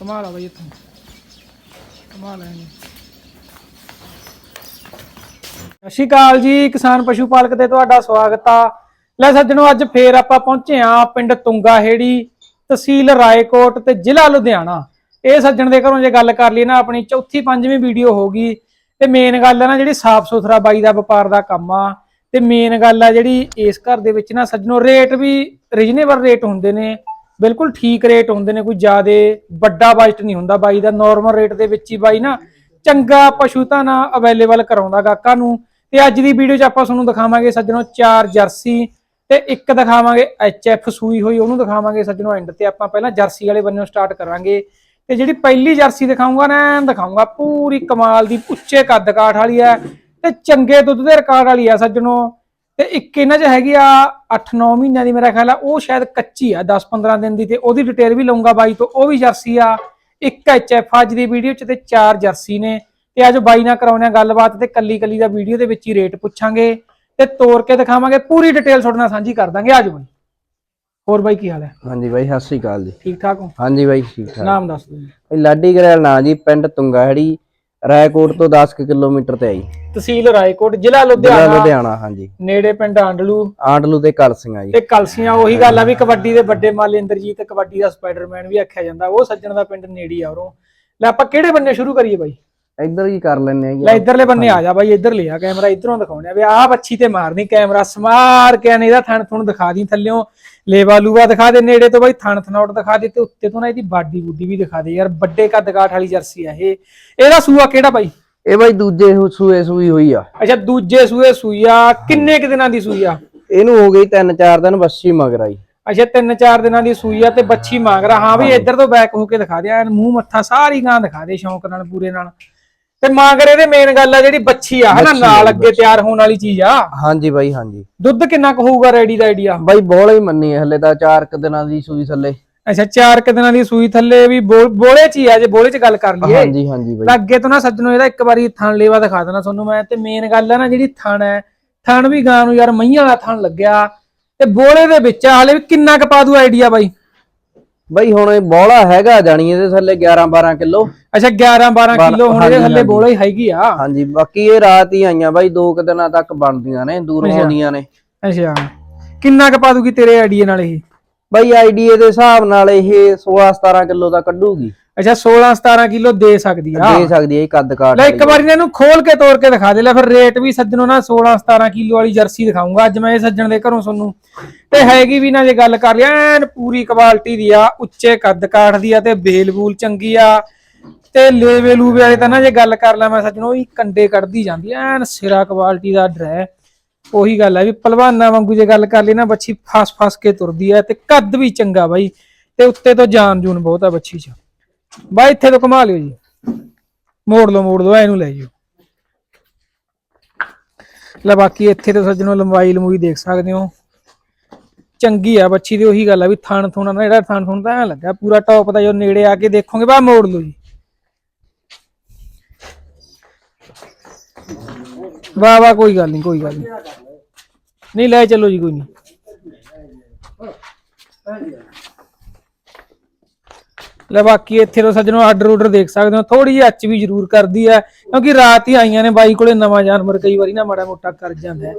ਕਮਾਲ ਆ ਬਈ ਇੱਥੋਂ। ਕਮਾਲ ਹੈ ਸਤਿ ਸ਼੍ਰੀ ਅਕਾਲ ਜੀ, ਕਿਸਾਨ ਪਸ਼ੂ ਪਾਲਕ ਤੇ ਤੁਹਾਡਾ ਸਵਾਗਤ ਆ। ਲੈ ਸੱਜਣੋ, ਅੱਜ ਫੇਰ ਆਪਾਂ ਪਹੁੰਚੇ ਆ ਪਿੰਡ ਤੁੰਗਾ ਤਹਿਸੀਲ ਰਾਏਕੋਟ ਤੇ ਜ਼ਿਲ੍ਹਾ ਲੁਧਿਆਣਾ। ਇਹ ਸੱਜਣ ਦੇ ਘਰੋਂ ਜੇ ਗੱਲ ਕਰ ਲਈ ਨਾ, ਆਪਣੀ ਚੌਥੀ ਪੰਜਵੀਂ ਵੀਡੀਓ ਹੋਗੀ ਤੇ ਮੇਨ ਗੱਲ ਹੈ ਨਾ, ਜਿਹੜੀ ਸਾਫ਼ ਸੁਥਰਾ ਬਾਈ ਦਾ ਵਪਾਰ ਦਾ ਕੰਮ ਆ। ਤੇ ਮੇਨ ਗੱਲ ਆ ਜਿਹੜੀ ਇਸ ਘਰ ਦੇ ਵਿੱਚ ਨਾ, ਸੱਜਣੋ ਰੇਟ ਵੀ ਰੀਜਨੇਬਲ ਰੇਟ ਹੁੰਦੇ ਨੇ। ਬਿਲਕੁਲ ਠੀਕ ਰੇਟ ਹੁੰਦੇ ਨੇ, ਕੋਈ ਜ਼ਿਆਦੇ ਵੱਡਾ ਬਜਟ ਨਹੀਂ ਹੁੰਦਾ ਬਾਈ ਦਾ ਨਾਰਮਲ ਰੇਟ ਦੇ ਵਿੱਚ ਹੀ ਬਾਈ ਨਾ ਚੰਗਾ ਪਸ਼ੂ ਤਾਂ ਅਵੇਲੇਬਲ ਕਰਾਉਂਦਾ ਗਾਹਕਾਂ ਨੂੰ। ਤੇ ਅੱਜ ਦੀ ਵੀਡੀਓ 'ਚ ਆਪਾਂ ਤੁਹਾਨੂੰ ਦਿਖਾਵਾਂਗੇ ਸੱਜਣੋ ਚਾਰ ਜਰਸੀ ਤੇ ਇੱਕ ਦਿਖਾਵਾਂਗੇ ਐਫ ਸੂਈ ਹੋਈ, ਉਹਨੂੰ ਦਿਖਾਵਾਂਗੇ ਸੱਜਣੋ ਐਂਡ ਤੇ। ਆਪਾਂ ਪਹਿਲਾਂ ਜਰਸੀ ਵਾਲੇ ਬੰਨਿਓ ਸਟਾਰਟ ਕਰਾਂਗੇ। ਤੇ ਜਿਹੜੀ ਪਹਿਲੀ ਜਰਸੀ ਦਿਖਾਉਂਗਾ ਨਾ ਐਨ ਦਿਖਾਉਂਗਾ ਪੂਰੀ ਕਮਾਲ ਦੀ ਉੱਚੇ ਕੱਦ ਕਾਠ ਵਾਲੀ ਹੈ ਤੇ ਚੰਗੇ ਦੁੱਧ ਦੇ ਰਿਕਾਰਡ ਵਾਲੀ ਹੈ ਸੱਜਣੋ। ਤੇ ਇੱਕ ਇਹਨਾਂ 'ਚ ਹੈਗੀ ਆ 8-9 ਮਹੀਨਿਆਂ ਦੀ ਮੇਰਾ ਖਿਆਲ ਆ ਉਹ ਸ਼ਾਇਦ ਕੱਚੀ ਆ 10-15 ਦਿਨ ਦੀ ਤੇ ਉਹਦੀ ਡਿਟੇਲ ਵੀ ਲਊਂਗਾ ਬਾਈ ਤੋਂ ਉਹ ਵੀ ਜਰਸੀ ਆ। ਇੱਕ ਐਚਐਫ ਅੱਜ ਦੀ ਵੀਡੀਓ 'ਚ ਤੇ ਚਾਰ ਜਰਸੀ ਨੇ। ਤੇ ਅੱਜ ਬਾਈ ਨਾਲ ਕਰਾਉਣੇ ਆ ਗੱਲਬਾਤ ਤੇ ਕੱਲੀ ਕੱਲੀ ਦਾ ਵੀਡੀਓ ਦੇ ਵਿੱਚ ਹੀ ਰੇਟ ਪੁੱਛਾਂਗੇ। ਤੇ ਤੋੜ ਕੇ ਦਿਖਾਵਾਂਗੇ ਪੂਰੀ ਡਿਟੇਲ ਤੁਹਾਡੇ ਨਾਲ ਸਾਂਝੀ ਕਰ ਦਾਂਗੇ। ਆਜੋ ਬਾਈ। ਹੋਰ ਬਾਈ ਕੀ ਹਾਲ ਹੈ? ਹਾਂਜੀ ਬਾਈ ਸਤਿ ਸ੍ਰੀ ਅਕਾਲ ਜੀ। ਠੀਕ ਠਾਕ ਹੋ? ਹਾਂਜੀ ਬਾਈ ਠੀਕ ਠਾਕ ਨਾਮ ਦੱਸ ਦਿਓ ਜੀ। ਬਾਈ ਲਾਡੀ ਗਰੇਲ ਨਾਂ ਜੀ ਪਿੰਡ ਤੁੰਗਾਹੜੀ। ਰਾਏਕੋਟ ਤੋਂ 10 ਕੁ ਕਿਲੋਮੀਟਰ ਤੇ ਆਈ ਤਹਿਸੀਲ ਰਾਏਕੋਟ ਜ਼ਿਲ੍ਹਾ ਜ਼ਿਲ੍ਹਾ ਲੁਧਿਆਣਾ ਲੁਧਿਆਣਾ ਹਾਂਜੀ। ਨੇੜੇ ਪਿੰਡ ਆਂਡਲੂ। ਆਂਡਲੂ ਤੇ ਕਲਸੀਆਂ ਜੀ। ਤੇ ਕਲਸੀਆਂ ਉਹੀ ਗੱਲ ਆ ਵੀ ਕਬੱਡੀ ਦੇ ਵੱਡੇ ਮਾਲ ਇੰਦਰਜੀਤ ਕਬੱਡੀ ਦਾ ਸਪਾਈਡਰਮੈਨ ਵੀ ਆਖਿਆ ਜਾਂਦਾ। ਉਹ ਸੱਜਣ ਦਾ ਪਿੰਡ ਨੇੜੀ ਆ ਉਰੋਂ। ਲੈ ਆਪਾਂ ਕਿਹੜੇ ਬੰਨੇ ਸ਼ੁਰੂ ਕਰੀਏ ਬਾਈ? ਇੱਧਰ ਹੀ ਕਰ ਲੈਣੇ ਆ ਲੈ ਇਧਰਲੇ ਬੰਨੇ ਆ ਜਾ ਬਾਈ ਇੱਧਰ ਲਿਆ ਕੈਮਰਾ ਇਧਰੋਂ ਦਿਖਾਉਣੇ ਆ। ਵੀ ਆਹ ਬੱਚੀ ਤੇ ਮਾਰਨੀ ਕੈਮਰਾ ਸਮਾਰ ਕੇ ਨੇ ਇਹਦਾ ਥਣ ਥੁਣ ਦਿਖਾ ਦੀ ਥੱਲਿਓਂ। ਲੇਵਾ ਲੂਵਾ ਦਿਖਾ ਦੇ ਨੇੜੇ ਤੋਂ ਬਾਈ ਥਣ ਥਨੌਟ ਦਿਖਾ ਦੇ ਤੇ ਉੱਤੇ ਤੋਂ ਨਾ ਇਹਦੀ ਬਾਡੀ ਬੁੱਡੀ ਵੀ ਦਿਖਾ ਦੇ ਯਾਰ ਵੱਡੇ ਕੱਦ ਕਾਠ ਵਾਲੀ ਜਰਸੀ ਆ ਇਹ। ਇਹਦਾ ਸੂਆ ਕਿਹੜਾ ਬਾਈ? ਇਹ ਬਾਈ ਦੂਜੇ ਹੁ- ਸੂਏ ਸੂਈ ਹੋਈ ਆ। ਅੱਛਾ ਦੂਜੇ ਸੂਏ ਸੂਈ ਆ ਕਿੰਨੇ ਕੁ ਦਿਨਾਂ ਦੀ ਸੂਈ ਆ? ਇਹਨੂੰ ਹੋ ਗਈ 3-4 ਦਿਨ ਬੱਸੀ ਮਗਰ ਆਈ। ਅੱਛਾ ਤਿੰਨ ਚਾਰ ਦਿਨਾਂ ਦੀ ਸੂਈ ਆ ਤੇ ਬੱਚੀ ਮੰਗ ਰਾ ਹਾਂ ਵੀ ਇੱਧਰ ਤੋਂ ਬੈਕ ਹੋ ਕੇ ਦਿਖਾ ਦੇ ਐਨ ਮੂੰਹ ਮੱਥਾ ਸਾਰੀ ਗਾਂ ਦਿਖਾ ਦੇ ਸ਼ੌਂਕ ਨਾਲ ਪੂਰੇ ਨਾਲ। ਤੇ ਮੰਗ ਰੇ ਦੇ ਮੇਨ ਗੱਲ ਆ ਜਿਹੜੀ ਬੱਚੀ ਆ ਹਨਾ ਨਾਲ ਅੱਗੇ ਤਿਆਰ ਹੋਣ ਵਾਲੀ ਚੀਜ਼ ਆ। ਹਾਂਜੀ ਬਾਈ ਹਾਂਜੀ। ਦੁੱਧ ਕਿੰਨਾ ਕੁ ਹੋਊਗਾ ਰੈਡੀ ਦਾ ਆਈਡੀਆ ਬਾਈ ਬੋਲੇ ਹੀ ਮੰਨੀ ਹੈ, ਹਲੇ ਤਾਂ 4 ਕੁ ਦਿਨਾਂ ਦੀ ਸੂਈ ਥੱਲੇ। ਅੱਛਾ ਚਾਰ ਕੁ ਦਿਨਾਂ ਦੀ ਸੂਈ ਥੱਲੇ ਵੀ ਬੋ- ਬੋਲੇ ਚ ਹੀ ਆ ਜੇ ਬੋਲੇ ਚ ਗੱਲ ਕਰ ਲਈਏ। ਹਾਂਜੀ ਹਾਂਜੀ ਬਾਈ। ਤਾਂ ਅੱਗੇ ਤੋਂ ਨਾ ਸੱਜਣੋ ਇਹਦਾ ਇੱਕ ਵਾਰੀ ਥਣ ਲੇਵਾ ਦਿਖਾ ਦੇਣਾ ਤੁਹਾਨੂੰ ਮੈਂ। ਤੇ ਮੇਨ ਗੱਲ ਆ ਨਾ ਜਿਹੜੀ ਥਣ ਹੈ ਥਣ ਵੀ ਗਾਂ ਨੂੰ ਯਾਰ ਮਈਆਂ ਵਾਲਾ ਥਣ ਲੱਗਿਆ। ਤੇ ਬੋਲੇ ਦੇ ਵਿੱਚ ਆ ਹਲੇ ਵੀ ਕਿੰਨਾ ਕੁ ਪਾ ਦੂ ਆਈਡੀਆ ਬਾਈ? ਬਾਈ ਹੁਣ ਇਹ ਬੋਲਾ ਹੈਗਾ ਜਾਣੀ ਇਹਦੇ ਥੱਲੇ 11-12 ਕਿਲੋ। ਅੱਛਾ 11 12 ਕਿਲੋ ਹੁਣ ਇਹਦੇ ਥੱਲੇ। ਬੋਲਾ ਹੀ ਹੈਗੀ ਆ। ਹਾਂਜੀ ਬਾਕੀ ਇਹ ਰਾਤ ਹੀ ਆਈਆਂ ਬਾਈ 2 ਕੁ ਦਿਨਾਂ ਤੱਕ ਬਣਦੀਆਂ ਨੇ ਦੂਰੋਂ। ਆਉਂਦੀਆਂ ਨੇ। ਅੱਛਾ। ਕਿੰਨਾ ਕੁ ਪਾ ਦੂਗੀ ਤੇਰੇ ਆਈਡੀਆ ਨਾਲ ਇਹ? ਬਾਈ ਆਈਡੀਏ ਦੇ ਹਿਸਾਬ ਨਾਲ ਇਹ 16 17 ਕਿਲੋ ਦਾ ਕੱਢੂਗੀ। ਅੱਛਾ 16 17 ਕਿਲੋ ਦੇ ਸਕਦੀ ਆ। ਦੇ ਸਕਦੀ ਹੈ ਇਹ ਕੱਦ ਕਾਠ ਲੈ ਇੱਕ ਵਾਰੀ ਇਹਨੂੰ ਖੋਲ ਕੇ ਤੋੜ ਕੇ ਦਿਖਾ ਦੇ। ਲੈ ਫਿਰ ਰੇਟ ਵੀ ਸੱਜਣੋ ਨਾ 16 17 ਕਿਲੋ ਵਾਲੀ ਜਰਸੀ ਦਿਖਾਉਂਗਾ ਅੱਜ ਮੈਂ ਇਹ ਸੱਜਣ ਦੇ ਘਰੋਂ ਤੁਹਾਨੂੰ। ਤੇ ਹੈਗੀ ਵੀ ਨਾ ਜੇ ਗੱਲ ਕਰ ਲਿਆ ਐਨ ਪੂਰੀ ਕੁਆਲਿਟੀ ਦੀ ਆ ਉੱਚੇ ਕੱਦ ਕਾਠ ਦੀ ਆ ਤੇ ਬੇਲ ਬੂਲ ਚੰਗੀ ਆ। ਤੇ ਲੇਵੇ ਲੂਵੇ ਵਾਲੇ ਤਾਂ ਨਾ ਜੇ ਗੱਲ ਕਰ ਲਾਂ ਮੈਂ ਸੱਜਣੋ ਹੀ ਕੰਡੇ ਕੱਢਦੀ ਜਾਂਦੀ ਆ, ਐਨ ਸਿਰਾ ਕੁਆਲਿਟੀ ਦਾ ਡਰੈ। ਉਹੀ ਗੱਲ ਹੈ ਵੀ ਪਹਿਲਵਾਨਾਂ ਵਾਂਗੂ ਜੇ ਗੱਲ ਕਰ ਲਈ ਨਾ ਬੱਚੀ ਫਸ ਫਸ ਕੇ ਤੁਰਦੀ ਆ ਤੇ ਕੱਦ ਵੀ ਚੰਗਾ ਬਾਈ। ਤੇ ਉੱਤੇ ਤੋਂ ਜਾਨ ਜੂਨ ਬਹੁਤ ਆ ਬੱਚੀ 'ਚ। ਬਾਈ ਇੱਥੇ ਤੋਂ ਕਮਾ ਲਿਓ ਜੀ। ਮੋੜ ਲਓ ਮੋੜ ਲਓ ਇਹਨੂੰ ਲੈ ਜਿਓ। ਲੈ ਬਾਕੀ ਇੱਥੇ ਤੇ ਸੱਜਣੋ ਲੰਬਾਈ ਲੰਬੂਈ ਦੇਖ ਸਕਦੇ ਹੋ। ਚੰਗੀ ਆ ਬੱਚੀ ਦੀ ਉਹੀ ਗੱਲ ਆ ਵੀ ਥਣ ਥੁਣਾ ਨਾ, ਜਿਹੜਾ ਥਣ ਥੁਣ ਤਾਂ ਐਂ ਲੱਗਾ, ਪੂਰਾ ਟੌਪ ਦਾ ਜੋ ਨੇੜੇ ਆ ਕੇ ਦੇਖੋਗੇ ਬਾ ਮੋੜ ਲਓ ਜੀ। ਵਾਹ ਵਾਹ, ਕੋਈ ਗੱਲ ਨਹੀਂ ਕੋਈ ਗੱਲ ਨਹੀਂ ਨਹੀਂ, ਲੈ ਚੱਲੋ ਜੀ, ਕੋਈ ਨਹੀਂ ਲੈ ਬਾਕੀ ਇੱਥੇ ਤੋਂ ਸੱਜਣੋ ਆਰਡਰ ਆਰਡਰ ਦੇਖ ਸਕਦੇ ਹੋ ਥੋੜੀ ਜਿਹੀ ਅੱਚ ਵੀ ਜ਼ਰੂਰ ਕਰਦੀ ਹੈ ਕਿਉਂਕਿ ਰਾਤ ਹੀ ਆਈਆਂ ਨੇ ਬਾਈ ਕੋਲੇ ਨਵਾਂ ਜਾਨਵਰ ਕਈ ਵਾਰੀ ਨਾ ਮਾੜਾ ਮੋਟਾ ਕਰ ਜਾਂਦਾ ਹੈ।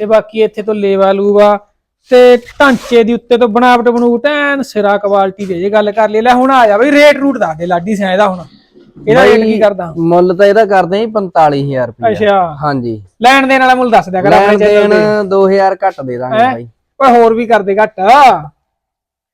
ਤੇ ਬਾਕੀ ਇੱਥੇ ਤੋਂ ਲੇਵਾ ਲੂਵਾ ਤੇ ਢਾਂਚੇ ਦੀ ਉੱਤੇ ਤੋਂ ਬਣਾਵਟ ਬਣੂਟ ਐਨ ਸਿਰਾ ਕੁਆਲਿਟੀ ਦੇ ਜੇ ਗੱਲ ਕਰ ਲਈ ਲੈ ਹੁਣ ਆ ਜਾ ਬਈ ਰੇਟ ਰੂਟ ਦੱਸ ਦੇ ਲਾਡੀ ਸਿਆ ਇਹਦਾ ਹੁਣ। ਇਹਦਾ ਰੇਟ ਕੀ ਕਰਦਾ? ਮੁੱਲ ਤਾਂ ਇਹਦਾ ਕਰਦੇ ਆ 45000 ਰੁਪਏ ਅੱਛਾ। ਹਾਂਜੀ। ਲੈਣ ਦੇਣ ਵਾਲਾ ਮੁੱਲ ਦੱਸ ਦਿਆ ਕਰ ਆਪਣੇ ਚੈਨਲ ਦੇਣ 2000 ਘੱਟ ਦੇ ਦਾਂਗੇ ਹੈਂ? ਬਾਈ। ਓਏ ਹੋਰ ਵੀ ਕਰਦੇ ਘੱਟ।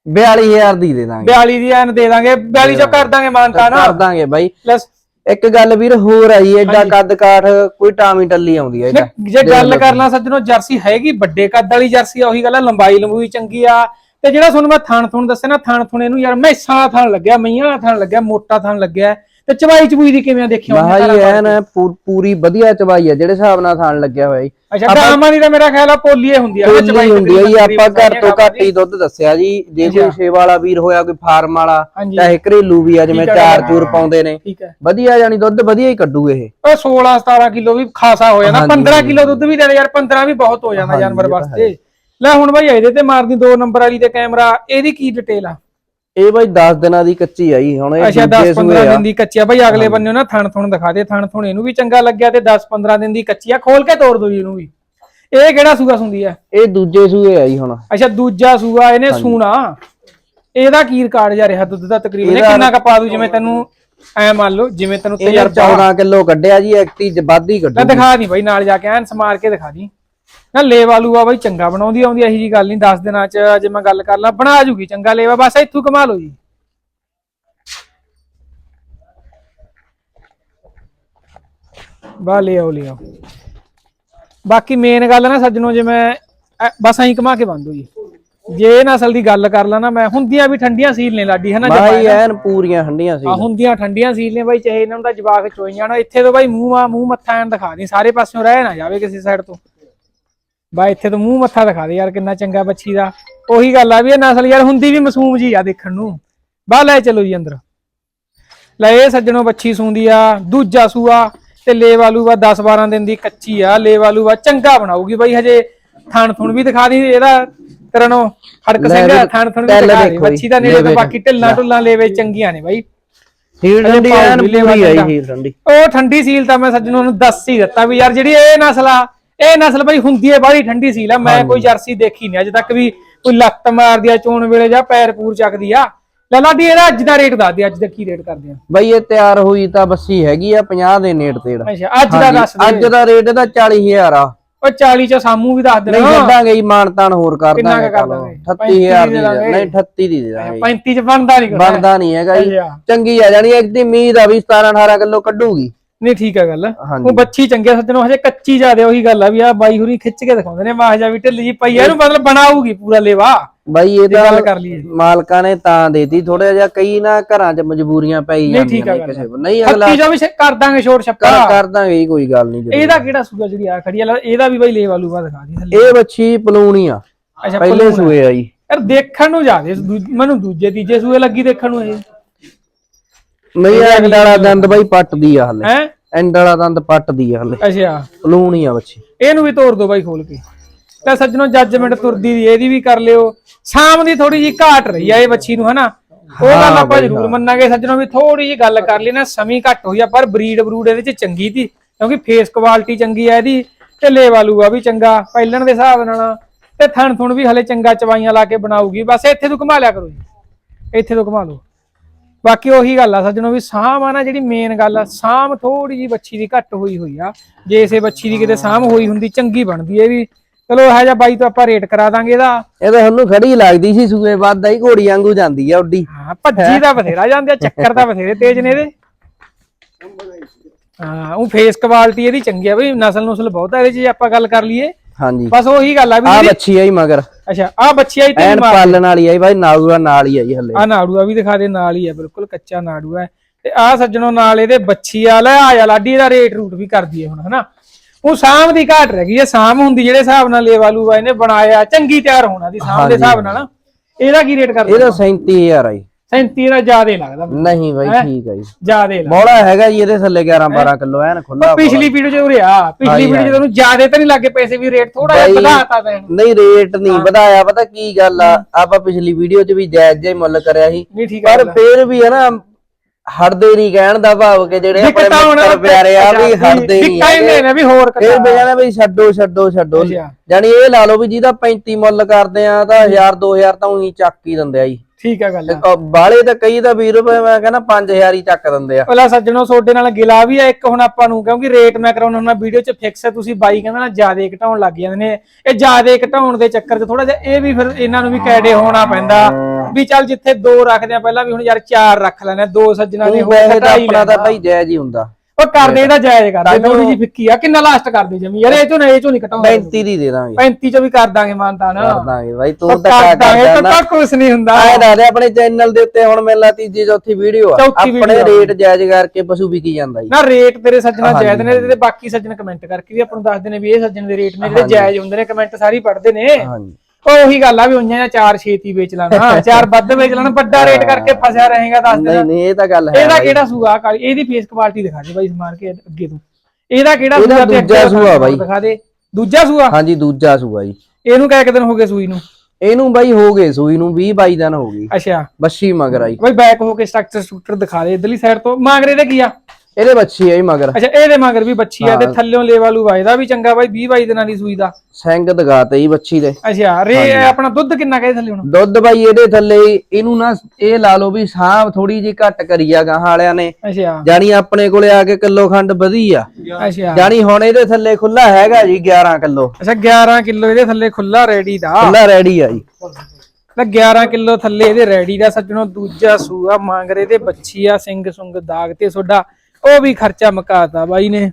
42000 ਦੀ ਦੇ ਦਾਂਗੇ। 42 ਦੀ ਐਨ ਦੇ ਦਾਂਗੇ 42 ਚੋਂ ਕਰ ਦਾਂਗੇ ਮਾਨਤਾ ਨਾ। ਕਰ ਦਾਂਗੇ ਬਾਈ। ਪਲੱਸ ਇੱਕ ਗੱਲ ਵੀਰ ਹੋਰ ਆਈ ਐਡਾ ਕੱਦ ਕਾਠ ਕੋਈ ਟਾਮੀ ਟੱਲੀ ਆਉਂਦੀ ਐ ਏਡਾ। ਜੇ ਗੱਲ ਕਰ ਲਾਂ ਸੱਜਣੋ ਜਰਸੀ ਹੈਗੀ ਵੱਡੇ ਕੱਦ ਵਾਲੀ ਜਰਸੀ ਆ ਉਹੀ ਗੱਲ ਆ ਲੰਬਾਈ ਲੰਬੂਈ ਚੰਗੀ ਆ। ਤੇ ਜਿਹੜਾ ਤੁਹਾਨੂੰ ਮੈਂ ਥਣ ਥੁਣ ਦੱਸਿਆ ਨਾ ਥਣ ਥੁਣ ਇਹਨੂੰ ਯਾਰ ਮੈਸਾਂ ਵਾਲਾ ਥਣ ਲੱਗਿਆ ਮਈਆਂ ਵਾਲਾ ਥਣ ਲੱਗਿਆ ਮੋਟਾ ਥਣ ਲੱਗਿਆ। ਤੇ ਚਵਾਈ ਚਬੂਈ ਦੀ ਕਿਵੇਂ ਦੇਖਿਓ ਬਾਈ ਐਨ ਪੂ- ਪੂਰੀ ਵਧੀਆ ਚਬਾਈ ਆ ਜਿਹੜੇ ਹਿਸਾਬ ਨਾਲ ਥਾਣ ਲੱਗਿਆ ਹੋਇਆ ਜੀ। ਅੱਛਾ ਗਾਵਾਂ ਦੀ ਤਾਂ ਮੇਰਾ ਖਿਆਲ ਆ ਪੋਲੀਏ ਹੁੰਦੀ ਆ ਨਾ ਚਬਾਈ ਹੁੰਦੀ ਆ ਜੀ ਆਪਾਂ ਘਰ ਤੋਂ ਘੱਟ ਹੀ ਦੁੱਧ ਦੱਸਿਆ ਜੀ ਜੇ ਕੋਈ ਸੇਵਾ ਵਾਲਾ ਵੀਰ ਹੋਇਆ ਕੋਈ ਫਾਰਮ ਵਾਲਾ ਹਾਂਜੀ। ਚਾਹੇ ਘਰੇਲੂ ਵੀ ਆ ਜਿਵੇਂ ਠੀਕ ਆ, ਚਾਰ ਚੂਰ ਪਾਉਂਦੇ ਨੇ ਠੀਕ ਹੈ ਵਧੀਆ ਜਾਨੀ ਦੁੱਧ ਵਧੀਆ ਹੀ ਕੱਢੂ ਇਹ। ਉਹ 16 17 ਕਿਲੋ ਵੀ ਖਾਸਾ ਹੋ ਜਾਂਦਾ ਹਾਂਜੀ, 15 ਕਿਲੋ ਦੁੱਧ ਵੀ ਦੇਣਾ ਯਾਰ 15 ਵੀ ਬਹੁਤ ਹੋ ਜਾਂਦਾ ਹਾਂਜੀ, ਜਾਨਵਰ ਇਹ ਤਾਂ ਵਾਸਤੇ। ਲੈ ਹੁਣ ਬਾਈ ਇਹਦੇ ਤੇ ਮਾਰਦੀ ਦੋ ਨੰਬਰ ਵਾਲੀ ਤੇ ਕੈਮਰਾ ਇਹਦੀ ਕੀ ਡਿਟੇਲ ਆ? ਇਹ ਬਾਈ 10 ਦਿਨਾਂ ਦੀ ਕੱਚੀ ਆਈ ਹੁਣ ਇਹ ਅੱਛਾ ਦੂਜੇ 10 ਸੂਏ 15 ਆ। ਦਿਨ ਦੀ ਕੱਚੀ ਆ। ਬਈ ਅਗਲੇ ਬੰਨੇ ਨਾ ਥਣ ਥਣ ਦਿਖਾ ਦੇ ਥਣ ਥਣ ਇਹਨੂੰ ਵੀ ਚੰਗਾ ਲੱਗਿਆ ਤੇ 10 15 ਦਿਨ ਦੀ ਕੱਚੀ ਆ ਖੋਲ ਕੇ ਤੋੜ ਦੋ ਜੀ ਇਹਨੂੰ ਵੀ। ਇਹ ਕਿਹੜਾ ਸੂਆ ਸੁੰਦੀ ਆ? ਇਹ ਦੂਜੇ ਸੂਏ ਆਈ ਹੁਣ। ਅੱਛਾ ਦੂਜਾ ਸੂਆ ਇਹਨੇ ਸੂਣਾ। ਇਹਦਾ ਕੀ ਰਿਕਾਰਡ ਜਾ ਰਿਹਾ ਦੁੱਧ ਦਾ ਤਕਰੀਬਨ? ਕਿੰਨਾ ਕ ਪਾ ਦੂ ਜਿਵੇਂ ਤੈਨੂੰ ਐ ਮੰਨ ਲਓ ਜਿਵੇਂ ਤੈਨੂੰ ਇਹ ਤਜਰਬਾ 14 ਕਿਲੋ ਕੱਢਿਆ ਜੀ ਐਕਟੀ ਵੱਧ ਹੀ ਕੱਢੂ ਦਿਖਾ ਦੀ ਬਾਈ ਨਾਲ ਜਾ ਕੇ ਐਨ ਸਮਾਰ ਕੇ ਦਿਖਾ ਦੀ। ਨਾ ਲੇਵਾ ਲੂਆ ਬਾਈ ਚੰਗਾ ਬਣਾਉਂਦੀ ਆਉਂਦੀ ਇਹੀ ਜੀ ਗੱਲ ਨਹੀਂ 10 ਦਿਨਾਂ ਚ ਜੇ ਮੈਂ ਗੱਲ ਕਰ ਲਾਂ ਬਣਾ ਜੂਗੀ ਚੰਗਾ ਲੇਵਾ ਬਸ ਇੱਥੋਂ ਕਮਾ ਲਓ ਜੀ। ਬਾ ਲਿਆਓ ਲਿਆਓ ਬਾਕੀ ਮੇਨ ਗੱਲ ਨਾ ਸੱਜਣੋ ਜਿਵੇਂ ਐ- ਬਸ ਐਂ ਕਮਾ ਕੇ ਬੰਦੋ ਜੀ। ਜੇ ਇਹ ਨਸਲ ਦੀ ਗੱਲ ਕਰ ਲਾਂ ਨਾ ਮੈਂ ਹੁੰਦੀਆਂ ਵੀ ਠੰਡੀਆਂ ਸੀਲ ਨੇ ਲਾਡੀ ਹਨਾ ਬਾਈ ਐਨ ਪੂਰੀਆਂ ਠੰਡੀਆਂ ਸੀ ਆ ਹੁੰਦੀਆਂ ਠੰਡੀਆਂ ਸੀਲ ਨੇ ਬਾਈ ਚਾਹੇ ਇਹਨਾਂ ਨੂੰ ਤਾਂ ਜਵਾਕ ਚੋਈ ਜਾਣਾ ਇੱਥੇ ਤੋਂ ਬਾਈ ਮੂੰਹ ਆ ਮੂੰਹ ਮੱਥਾ ਐਨ ਦਿਖਾ ਦੇ ਸਾਰੇ ਪਾਸਿਓਂ ਰਹਿ ਨਾ ਜਾਵੇ ਕਿਸੇ ਸਾਈਡ ਤੋਂ। ਬਾਈ ਇੱਥੇ ਤੋਂ ਮੂੰਹ ਮੱਥਾ ਦਿਖਾ ਦੇ ਯਾਰ ਕਿੰਨਾ ਚੰਗਾ ਬੱਚੀ ਦਾ। ਉਹੀ ਗੱਲ ਆ ਵੀ ਇਹ ਨਸਲ ਯਾਰ ਹੁੰਦੀ ਵੀ ਮਾਸੂਮ ਜੀ ਆ ਦੇਖਣ ਨੂੰ। ਬਾਹ ਲੈ ਚਲੋ ਜੀ ਅੰਦਰ। ਲੈ ਇਹ ਸੱਜਣੋ ਬੱਚੀ ਸੂੰਦੀ ਆ ਦੂਜਾ ਸੂਆ ਤੇ ਲੇਵਾਲੂਵਾ 10 12 ਦਿਨ ਦੀ ਕੱਚੀ ਆ ਲੇਵਾਲੂਵਾ ਚੰਗਾ ਬਣਾਉਗੀ ਬਾਈ ਹਜੇ ਥਣ ਥੁਣ ਵੀ ਦਿਖਾ ਦੀ ਇਹਦਾ ਕਰਨੋ ਹੜਕ ਲੈ ਸਿੰਘ ਥਣ ਥੁਣ ਵੀ ਦਿਖਾ ਦੇ। ਬੱਚੀ ਦਾ ਨੇੜੇ ਤਾਂ ਲੇਵੇ ਬਾਕੀ ਢਿੱਲਾਂ ਢੁੱਲਾਂ ਲੇਵੇ ਚੰਗੀਆਂ ਨੇ ਬਾਈ। ਅਜੇ ਠੰਡੀ ਐਨ ਪੂਰੀ ਆਈ। ਹੀਰ ਠੰਡੀ ਉਹ ਠੰਡੀ ਸੀਲ ਤਾਂ ਮੈਂ ਸੱਜਣੋਂ ਨੂੰ ਦੱਸ ਹੀ ਦਿੱਤਾ ਵੀ ਯਾਰ ਜਿਹੜੀ ਇਹ ਨਸਲ ਆ ਇਹ ਨਸਲ ਬਈ ਹੁੰਦੀ ਹੈ ਬਾਹਲੀ ਠੰਡੀ ਸੀਲ ਆ। ਮੈਂ ਕੋਈ ਜਰਸੀ ਦੇਖੀ ਨਹੀਂ ਅੱਜ ਤੱਕ ਵੀ ਕੋਈ ਲੱਤ ਮਾਰਦੀ ਆ ਚੋਣ ਵੇਲੇ ਜਾਂ ਪੈਰ ਪੂਰ ਚੱਕਦੀ ਆ। ਲੈ ਲਾਡੀ ਇਹਦਾ ਅੱਜ ਦਾ ਰੇਟ ਦੱਸ ਦੇ ਅੱਜ ਦਾ ਕੀ ਰੇਟ ਕਰਦੇ ਆ? ਬਈ ਇਹ ਤਿਆਰ ਹੋਈ ਤਾਂ ਬੱਸੀ ਹੈਗੀ ਆ 50 ਦੇ ਨੇੜ ਤੇੜ। ਅੱਛਾ ਅੱਜ ਦਾ ਦੱਸ ਅੱਜ ਦੇ ਰੇਟ ਇਹਦਾ 40000 ਆ। ਉਹ 40 ਚ ਸਾਮੂ ਵੀ ਦੱਸ ਨਹੀਂ ਦੇਣਾ। ਛੱਡਾਂਗੇ ਜੀ ਮਾਨਤਾਨ ਹੋਰ ਕਰ ਕਿੰਨਾ ਕਰ ਦਾਂਗੇ? 38000 ਦੀ ਦੇ ਦਾਂਗੇ। ਨਹੀਂ 38 ਦੀ ਦੇ ਦਾਂਗੇ। 35 ਚ ਬਣਦਾ ਨਹੀਂ। ਬਣਦਾ ਨਹੀਂ ਹੈਗਾ ਜੀ। ਚੰਗੀ ਆ ਜਾਣੀ ਇੱਕ ਦੀ ਉਮੀਦ ਆ ਵੀ 17 18 ਕਿਲੋ ਕੱਢੂਗੀ। ਨਹੀਂ ਠੀਕ ਆ ਗੱਲ। ਉਹ ਬੱਚੀ ਚੰਗੇ ਸੱਜਣੋ ਹਜੇ ਕੱਚੀ ਜਾਦੇ ਉਹੀ ਗੱਲ ਆ ਵੀ ਆ ਬਾਈ ਹੁਰੀ ਖਿੱਚ ਕੇ ਦਿਖਾਉਂਦੇ ਨੇ ਮਾਹ ਜਾ ਵੀ ਢਿੱਲੀ ਜੀ ਪਈ ਆ, ਇਹਨੂੰ ਮਤਲਬ ਬਣਾਊਗੀ ਪੂਰਾ ਲੇਵਾ। ਬਾਈ ਇਹ ਗੱਲ ਕਰ ਲਈਏ। ਮਾਲਕਾਂ ਨੇ ਤਾਂ ਦੇਤੀ ਥੋੜਾ ਜਿਹਾ ਕਈ ਨਾ ਘਰਾਂ 'ਚ ਮਜਬੂਰੀਆਂ ਪਈ ਨਹੀਂ ਜਾਂਦੀਆਂ ਕਿਸੇ। ਨਹੀਂ ਅਗਲਾ ਹੱਤੀ ਜੋ ਵੀ ਕਰ ਦਾਂਗੇ ਛੋਟ ਛੱਪਾ। ਕਰ ਦਾਂਗੇ ਕੋਈ ਗੱਲ ਨਹੀਂ ਇਹਦਾ ਕਿਹੜਾ ਸੂਆ ਜਿਹੜੀ ਆ ਖੜੀ ਆ ਇਹਦਾ ਵੀ ਬਾਈ ਲੇਵਾ ਲੂਵਾ ਦਿਖਾ ਦੀ ਥੱਲੇ। ਇਹ ਬੱਚੀ ਪਲੂਣੀ ਆ ਪਹਿਲੇ। ਸੂਏ ਆ ਜੀ। ਯਾਰ ਦੇਖਣ ਨੂੰ ਜਾਦੇ ਮੈਨੂੰ ਦੂਜੇ ਤੀਜੇ ਸੂਏ ਲੱਗੀ ਦੇਖਣ ਨੂੰ ਇਹ। ਨਹੀਂ ਐਂਡ ਵਾਲਾ ਦੰਦ ਬਾਈ ਪੱਟਦੀ ਆ ਹਲੇ। ਹੈ? ਐਂਡ ਵਾਲਾ ਦੰਦ ਪੱਟਦੀ ਆ ਹਲੇ। ਅੱਛਾ। ਪਲੂਣੀ ਆ ਬੱਚੀ। ਇਹਨੂੰ ਵੀ ਤੋੜ ਦੋ ਬਾਈ ਖੋਲ ਕੇ। ਤਾਂ ਸੱਜਣੋ ਜੱਜਮੈਂਟ ਤੁਰਦੀ ਦੀ ਇਹਦੀ ਵੀ ਕਰ ਲਿਓ। ਸ਼ਾਮ ਦੀ ਥੋੜੀ ਜੀ ਘਾਟ ਰਹੀ ਆ ਇਹ ਬੱਚੀ ਨੂੰ ਹਨਾ? ਉਹ ਗੱਲ ਆਪਾਂ ਜ਼ਰੂਰ ਮੰਨਾਂਗੇ। ਸੱਜਣੋ ਵੀ ਥੋੜੀ ਜੀ ਗੱਲ ਕਰ ਲਈ ਨਾ ਸਮੀ ਘੱਟ ਹੋਈ ਆ ਪਰ ਬਰੀਡ ਬਰੂਡ ਇਹਦੇ ਚ ਚੰਗੀ ਤੀ ਕਿਉਂਕਿ ਫੇਸ ਕੁਆਲਿਟੀ ਚੰਗੀ ਆ ਇਹਦੀ ਤੇ ਲੇਵਾਲੂਆ ਵੀ ਚੰਗਾ ਪਹਿਲਣ ਦੇ ਹਿਸਾਬ ਨਾਲ। ਤੇ ਥਣ ਥੁਣ ਵੀ ਹਲੇ ਚੰਗਾ ਚਵਾਈਆਂ ਲਾ ਕੇ ਬਣਾਊਗੀ। ਬਸ ਇੱਥੇ ਤੋਂ ਘੁਮਾ ਲਿਆ ਕਰੋ ਜੀ। ਇੱਥੇ ਤੋਂ ਘੁਮਾ ਲਓ। ਬਾਕੀ ਉਹੀ ਗੱਲ ਆ ਸੱਜਣੋ ਵੀ ਸਾਮ ਆ ਨਾ ਜਿਹੜੀ ਮੇਨ ਗੱਲ ਆ ਸਾਮ ਥੋੜੀ ਜੀ ਬੱਚੀ ਦੀ ਘੱਟ ਹੋਈ ਹੋਈ ਆ। ਜੇ ਇਸੇ ਬੱਚੀ ਦੀ ਕਿਤੇ ਸਾਮ ਹੋਈ ਹੁੰਦੀ ਚੰਗੀ ਬਣਦੀ ਇਹ ਵੀ। ਚਲੋ ਇਹ ਜਿਹਾ ਬਾਈ ਤੋਂ ਆਪਾਂ ਰੇਟ ਕਰਾ ਦਾਂਗੇ ਇਹਦਾ। ਇਹ ਤਾਂ ਸਾਨੂੰ ਖੜੀ ਲੱਗਦੀ ਸੀ ਸੂਏ ਵੱਧਦਾ ਹੀ ਘੋੜੀ ਵਾਂਗੂ ਜਾਂਦੀ ਆ ਉੱਡੀ। ਹਾਂ ਭੱਜੀ ਦਾ ਬਥੇਰਾ ਜਾਂਦੇ ਆ ਚੱਕਰ ਦਾ ਬਥੇਰੇ ਤੇਜ਼ ਨੇ ਇਹਦੇ। ਹਾਂ ਉਹ ਫੇਸ ਕੁਆਲਿਟੀ ਇਹਦੀ ਚੰਗੀ ਆ ਬਈ ਨਸਲ ਨੁਸਲ ਬਹੁਤ ਆ ਇਹਦੇ ਚ ਜੇ ਆਪਾਂ ਗੱਲ ਕਰ ਲਈਏ। ਹਾਂਜੀ। ਬਸ ਉਹੀ ਗੱਲ ਆ ਵੀ ਆ ਜਿਹੜੀ- ਬੱਚੀ ਆ ਜੀ ਮਗਰ। ਅੱਛਾ ਆ ਬੱਚੀ ਆਈ ਤੇ ਐਨ ਪਾਲਣ ਵਾਲੀ ਆ ਜੀ ਬਾਈ ਨਾਗੂਆ ਨਾਲ ਹੀ ਆ ਜੀ ਹਲੇ। ਆ ਨਾੜੂਆ ਵੀ ਦਿਖਾ ਦੇ ਨਾਲ ਹੀ ਆ ਬਿਲਕੁਲ ਕੱਚਾ ਨਾੜੂਆ ਹੈ। ਤੇ ਆ ਸੱਜਣੋ ਨਾਲ ਇਹਦੇ ਬੱਚੀ ਆ ਲੈ ਆ ਜਾ ਲਾਡੀ ਇਹਦਾ ਰੇਟ ਰੂਟ ਵੀ ਕਰ ਦਈਏ ਹੁਣ ਹਨਾ। ਉਹ ਸਾਮ ਦੀ ਘਾਟ ਰਹਿ ਗਈ ਜੇ ਸਾਮ ਹੁੰਦੀ ਜਿਹੜੇ ਹਿਸਾਬ ਨਾਲ ਲੇਵਾਲੂ ਆ ਇਹਨੇ ਬਣਾਇਆ ਚੰਗੀ ਤਿਆਰ ਹੋਣਾ ਦੀ ਸਾਮ ਦੇ ਹਿਸਾਬ ਨਾਲ। ਇਹਦਾ ਕੀ ਰੇਟ ਕਰਦੇ? ਇਹਦਾ 37000 ਆ ਜੀ। 37 ਦਾ ਜ਼ਿਆਦੇ ਲੱਗਦਾ ਨਹੀਂ ਬਾਈ ਠੀਕ ਆ ਜੀ। ਜ਼ਿਆਦੇ ਲੱਗਦਾ। ਬੋਲਾ ਹੈਗਾ ਜੀ ਇਹਦੇ ਥੱਲੇ 11 12 ਕਿਲੋ ਐਨ ਖੁੱਲਾ ਪਿਛਲੀ ਵੀਡੀਓ ਚ ਉਰੇ ਆ ਪਿਛਲੀ ਵੀਡੀਓ ਚ ਤੁਹਾਨੂੰ ਜ਼ਿਆਦੇ ਤਾਂ ਨਹੀਂ ਲੱਗੇ ਪੈਸੇ ਵੀ ਰੇਟ ਥੋੜਾ ਜਿਹਾ ਵਧਾਤਾ ਤੈਨੂੰ ਨਹੀਂ ਰੇਟ ਨਹੀਂ ਵਧਾਇਆ ਪਤਾ ਕੀ ਗੱਲ ਆ? ਆਪਾਂ ਪਿਛਲੀ ਵੀਡੀਓ 'ਚ ਵੀ ਜਾਇਜ਼ ਜਿਹਾ ਹੀ ਮੁੱਲ ਕਰਿਆ ਸੀ। ਨਹੀਂ ਠੀਕ ਆ ਪਰ ਫੇਰ ਵੀ ਹੈ ਨਾ ਹਟਦੇ ਨਹੀਂ ਕਹਿਣ ਦਾ ਭਾਵ ਕਿ ਜਿਹੜੇ ਆਪਣੇ ਮਿੱਤਰ ਪਿਆਰੇ ਆ ਵੀ ਹਟਦੇ ਨਹੀਂ ਕਹਿੰਦੇ ਨੇ ਵੀ ਹੋਰ ਫੇਰ ਕੱਟਾ ਵੀ ਕਹਿੰਦੇ ਵੀ ਛੱਡੋ ਛੱਡੋ ਛੱਡੋ। ਅੱਛਾ। ਇਹ ਲਾ ਲਓ ਵੀ ਜਿਹਦਾ 35 ਮੁੱਲ ਕਰਦੇ ਆ ਤਾਂ 1000 2000 ਤਾਂ ਉਹੀ ਚੱਕ ਹੀ ਦਿੰਦੇ ਆ ਜੀ। ਠੀਕ ਆ ਗੱਲ ਆ। ਬਾਲੇ ਤਾਂ ਕਈ ਤਾਂ 20 ਰੁਪਏ ਮੈਂ ਕਹਿੰਦਾ 5000 ਹੀ ਚੱਕ ਦਿੰਦੇ ਆ। ਪਹਿਲਾਂ ਸੱਜਣੋ ਤੁਹਾਡੇ ਨਾਲ ਗਿਲਾ ਵੀ ਆ ਇੱਕ ਹੁਣ ਆਪਾਂ ਨੂੰ ਕਿਉਂਕਿ ਰੇਟ ਮੈਂ ਕਰਾਉਣਾ ਹੁੰਦਾ ਵੀਡੀਓ 'ਚ ਫਿਕਸ ਹੈ ਤੁਸੀਂ ਬਾਈ ਕਹਿੰਦਾ ਨਾ ਜਿਆਦੇ ਘਟਾਉਣ ਲੱਗ ਜਾਂਦੇ ਨੇ। ਇਹ ਜਿਆਦੇ ਘਟਾਉਣ ਦੇ ਚੱਕਰ 'ਚ ਥੋੜਾ ਜਿਹਾ ਇਹ ਵੀ ਫਿਰ ਇਹਨਾਂ ਨੂੰ ਵੀ ਕੈਡੇ ਹੋਣਾ ਪੈਂਦਾ। ਵੀ ਚੱਲ ਜਿੱਥੇ ਦੋ ਰੱਖਦੇ ਆ ਪਹਿਲਾਂ ਵੀ ਹੁਣ ਯਾਰ ਚਾਰ ਰੱਖ ਲੈਣੇ ਦੋ ਸੱਜਣਾ ਨੇ ਹੋਰ ਵੈਸੇ ਤਾਂ ਘਟਾਈ ਆਪਣਾ ਤਾਂ ਲੈਣਾ ਭਾਈ ਜਾਇਜ਼ ਹੀ ਹੁੰਦਾ। ਉਹ ਕਰਦੇ ਇਹਦਾ ਜਾਇਜ਼ ਕਰਦੇ ਥੋੜੀ ਜੀ ਫਿੱਕੀ ਆ ਕਿੰਨਾ ਲਾਸਟ ਕਰਦੇ ਜਮੀ? ਯਾਰ ਇਹ ਚੋਂ ਨਾ ਇਹ ਚੋਂ ਨਹੀਂ ਘਟਾਉਂਦਾ। 35 ਦੀ ਦੇ ਦਾਂਗੇ। 35 ਚੋਂ ਵੀ ਕਰ ਦਾਂਗੇ ਮਾਨਤਾ ਨਾ ਕਰ ਦਾਂਗੇ ਬਾਈ ਤੂੰ ਕਰ ਤਾਂ ਦਾਂਗੇ ਕਰ ਤਾਂ ਕੁਝ ਨਹੀਂ ਹੁੰਦਾ। ਆਏ ਦੱਸਦੇ ਆਪਣੇ ਚੈਨਲ ਦੇ ਉੱਤੇ ਹੁਣ ਮੇਲਾ ਤੀਜੀ ਚੌਥੀ ਵੀਡੀਓ ਆ। ਆਪਣੇ। ਰੇਟ ਜਾਇਜ਼ ਕਰਕੇ ਪਸ਼ੂ ਵਿਕੀ ਜਾਂਦਾ ਜੀ। ਨਾ ਰੇਟ ਤੇਰੇ ਸੱਜਣਾ ਜਾਇਜ਼ ਨੇ ਤੇ ਬਾਕੀ ਸੱਜਣ ਕਮੈਂਟ ਕਰਕੇ ਵੀ ਆਪਾਂ ਨੂੰ ਦੱਸਦੇ ਨੇ ਵੀ ਇਹ ਸੱਜਣ ਦੇ ਰੇਟ ਨੇ ਜਿਹੜੇ ਜਾਇਜ਼ ਹੁੰਦੇ ਨੇ ਕਮੈਂਟ ਸਾਰੀ ਪੜ੍ਹਦੇ ਨੇ। ਹਾਂਜੀ। ਉਹ ਉਹੀ ਗੱਲ ਆ ਵੀ ਉਹਨਾਂ ਚਾਰ ਛੇਤੀ ਵੇਚ ਲੈਣਾ। ਚਾਰ ਵੱਧ ਵੇਚ ਲੈਣਾ ਵੱਡਾ ਰੇਟ ਕਰਕੇ ਫਸਿਆ ਰਹੇਗਾ ਦੱਸ ਦੇ ਨਹੀਂ ਨਹੀਂ ਇਹ ਤਾਂ ਗੱਲ ਹੈ ਇਹਦਾ ਕਿਹੜਾ ਸੂਆ? ਕਾਲੀ ਇਹਦੀ ਫੇਸ ਕੁਆਲਿਟੀ ਦਿਖਾ ਦੇ ਬਾਈ ਸਮਾਰ ਕੇ ਅੱਗੇ ਤੋਂ। ਇਹਦਾ ਕਿਹੜਾ ਸੂਆ ਤੇ ਅੱਗੇ ਦੂਜਾ ਸੂਆ ਬਾਈ। ਦਿਖਾ ਦੇ। ਦੂਜਾ ਸੂਆ? ਹਾਂਜੀ ਦੂਜਾ ਸੂਆ ਜੀ। ਇਹਨੂੰ ਕਹਿ ਦਿਨ ਹੋ ਗਏ ਸੂਈ ਨੂੰ? ਇਹਨੂੰ ਬਾਈ ਹੋ ਗਏ ਸੂਈ ਨੂੰ 20 22 ਦਿਨ ਹੋ ਗਈ ਅੱਛਾ। ਬੱਛੀ ਮਗਰ ਆਈ। ਬਈ ਬੈਕ ਹੋ ਕੇ ਸਟਰਕਚਰ ਸਟਰਕਚਰ ਦਿਖਾ ਦੇ ਇਧਰਲੀ ਸਾਈਡ ਤੋਂ। ਮਾਗਰੇ ਦੇ ਕੀ ਆ? ਇਹਦੇ ਬੱਛੀ ਆਈ ਮਗਰ। ਅੱਛਾ ਇਹਦੇ ਮਗਰ ਵੀ ਬੱਚੀ ਆ ਤੇ ਥੱਲਿਓਂ ਲੇਵਾਲੂ ਵਾਜਦਾ ਵੀ ਚੰਗਾ ਬਾਈ 20 22 ਦਿਨਾਂ ਦੀ ਸੂਈ ਦਾ। ਸਿੰਘ ਦਗਾਤੇ ਹੀ ਬੱਛੀ ਦੇ। ਅੱਛਾ ਰੇ ਆਪਣਾ ਦੁੱਧ ਕਿੰਨਾ ਕਹੇ ਥੱਲੇ ਹੁਣ? ਦੁੱਧ ਬਾਈ ਇਹਦੇ ਥੱਲੇ ਇਹਨੂੰ ਨਾ ਇਹ ਲਾ ਲਓ ਵੀ ਸਾਹ ਥੋੜੀ ਜੀ ਘੱਟ ਕਰੀ ਆ ਗਾਂ ਵਾਲਿਆਂ ਨੇ। ਅੱਛਾ। ਜਾਨੀ ਆਪਣੇ ਕੋਲੇ ਆ ਕੇ ਕਿਲੋ ਖੰਡ ਵਧੀ ਆ ਅੱਛਾ। ਜਾਨੀ ਹੁਣ ਇਹਦੇ ਥੱਲੇ ਖੁੱਲਾ ਹੈਗਾ ਜੀ 11 ਕਿਲੋ। ਅੱਛਾ 11 ਕਿਲੋ ਇਹਦੇ ਥੱਲੇ ਖੁੱਲਾ ਰੈਡੀ ਦਾ। ਖੁੱਲਾ ਰੈਡੀ ਆ ਜੀ। ਤਾਂ 11 ਕਿਲੋ ਥੱਲੇ ਇਹਦੇ ਰੈਡੀ ਦਾ ਸੱਜਣੋ ਦੂਜਾ ਸੂਆ ਮੰਗਰੇ ਤੇ ਬੱਚੀ ਆ ਸਿੰਘ ਸੁੰਗ ਦਾਗ ਤੇ ਤੁਹਾਡਾ ਉਹ ਵੀ ਖਰਚਾ ਮਕਾਤਾ ਬਾਈ ਨੇ।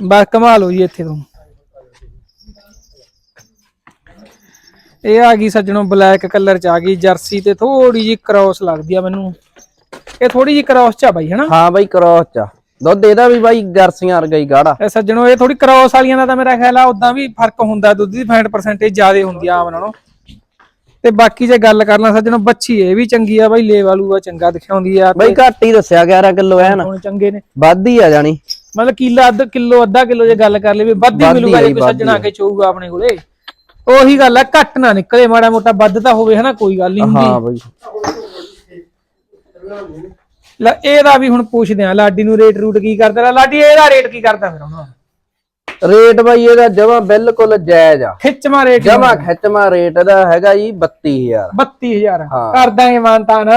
ਬਸ ਕਮਾਲ ਹੋ ਜੀ ਇੱਥੇ ਤੋਂ। ਇਹ ਆ ਗਈ ਸੱਜਣੋ ਬਲੈਕ ਕਲਰ ਚ ਆ ਗਈ ਜਰਸੀ ਤੇ ਥੋੜੀ ਜੀ ਕ੍ਰਾਸ ਲੱਗਦੀ ਆ ਮੈਨੂੰ। ਇਹ ਥੋੜੀ ਜੀ ਕ੍ਰਾਸ ਚ ਆ ਬਾਈ ਹਨਾ? ਹਾਂ ਬਾਈ ਕ੍ਰੋਸ ਚ। ਦੁੱਧ ਇਹਦਾ ਵੀ ਬਾਈ ਜਰਸੀਆਂ ਵਰਗਾ ਹੀ ਗਾੜਾ। ਇਹ ਸੱਜਣੋ ਇਹ ਥੋੜੀ ਕ੍ਰਾਸ ਵਾਲੀਆਂ ਦਾ ਤਾਂ ਮੇਰਾ ਖਿਆਲ ਆ ਉਦਾਂ ਵੀ ਫ਼ਰਕ ਹੁੰਦਾ ਦੁੱਧ ਦੀ ਫੈਟ ਪਰਸੈਂਟੇਜ ਜ਼ਿਆਦਾ ਹੁੰਦੀ ਆ ਆਮ ਨਾਲੋਂ। ਤੇ ਬਾਕੀ ਜੇ ਗੱਲ ਕਰ ਲਾਂ ਸੱਜਣੋ ਬੱਚੀ ਇਹ ਵੀ ਚੰਗੀ ਆ ਬਾਈ ਲੇਵਾਲੂ ਆ ਚੰਗਾ ਦਿਖਾਉਂਦੀ ਆ ਬਾਈ ਘੱਟ ਹੀ ਦੱਸਿਆ 11 ਕਿਲੋ ਹੈ ਨਾ ਹੁਣ ਚੰਗੇ ਨੇ। ਵੱਧ ਹੀ ਆ ਜਾਣੀ। ਮਤਲਬ ਕਿੱਲਾ ਅੱਧ ਕਿਲੋ ਅੱਧਾ ਕਿਲੋ ਜੇ ਗੱਲ ਕਰ ਲਈ ਵੀ ਵੱਧ ਹੀ ਮਿਲੂਗਾ ਜੇ ਕੋਈ ਸੱਜਣਾ ਕੇ ਚੋਊਗਾ ਆਪਣੇ ਕੋਲੇ। ਉਹੀ ਗੱਲ ਆ ਘੱਟ ਨਾ ਨਿਕਲੇ ਮਾੜਾ ਮੋਟਾ ਵੱਧ ਤਾਂ ਹੋਵੇ ਹਨਾ ਕੋਈ ਗੱਲ ਨਹੀਂ ਹਾਂ ਬਾਈ। ਲੈ ਇਹਦਾ ਵੀ ਹੁਣ ਪੁੱਛਦੇ ਆ ਲਾਡੀ ਨੂੰ ਰੇਟ ਰੂਟ ਕੀ ਕਰਦਾ ਲਾਡੀ ਇਹਦਾ ਰੇਟ ਕੀ ਕਰਦਾ ਫਿਰ ਹੁਣ? ਰੇਟ ਬਾਈ ਇਹਦਾ ਜਮਾ ਬਿਲਕੁਲ ਜਾਇਜ਼ ਆ। ਖਿੱਚਮਾ ਰੇਟ ਜਮਾ ਖਿੱਚਮਾ ਰੇਟ ਇਹਦਾ ਹੈਗਾ ਜੀ 32000 32000 ਹਾਂ। ਕਰ ਦਾਂਗੇ ਮਾਨਤਾਨ।